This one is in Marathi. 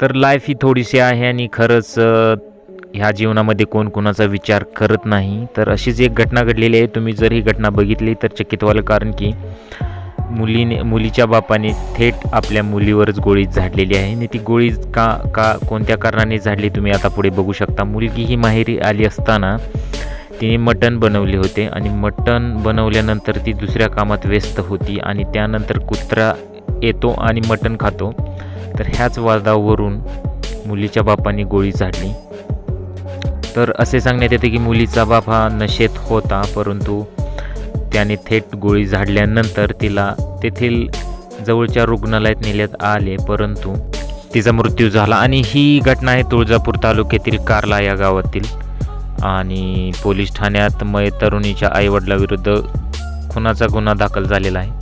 तर लाईफ ही थोडीशी आहे आणि खरंच ह्या जीवनामध्ये कोण कोणाचा विचार करत नाही. तर अशीच एक घटना घडलेली आहे तुम्ही जर ही घटना बघितली तर चकित व्हाल कारण की मुलीने मुलीच्या बापाने थेट आपल्या मुलीवरच गोळी झाडलेली आहे. आणि ती गोळी का का कोणत्या कारणाने झाडली तुम्ही आता पुढे बघू शकता. मुलगी ही माहेरी आली असताना तिने मटण बनवले होते आणि मटण बनवल्यानंतर ती दुसऱ्या कामात व्यस्त होती आणि त्यानंतर कुत्रा येतो आणि मटण खातो. तर ह्याच वादावरून मुलीच्या बापाने गोळी झाडली. तर असे सांगण्यात येते की मुलीचा बाप हा नशेत होता परंतु त्याने थेट गोळी झाडल्यानंतर तिला तेथील जवळच्या रुग्णालयात नेण्यात आले परंतु तिचा मृत्यू झाला. आणि ही घटना आहे तुळजापूर तालुक्यातील कारला या गावातील. आणि पोलीस ठाण्यात मय तरुणीच्या आईवडिलाविरुद्ध खुनाचा गुन्हा दाखल झालेला आहे.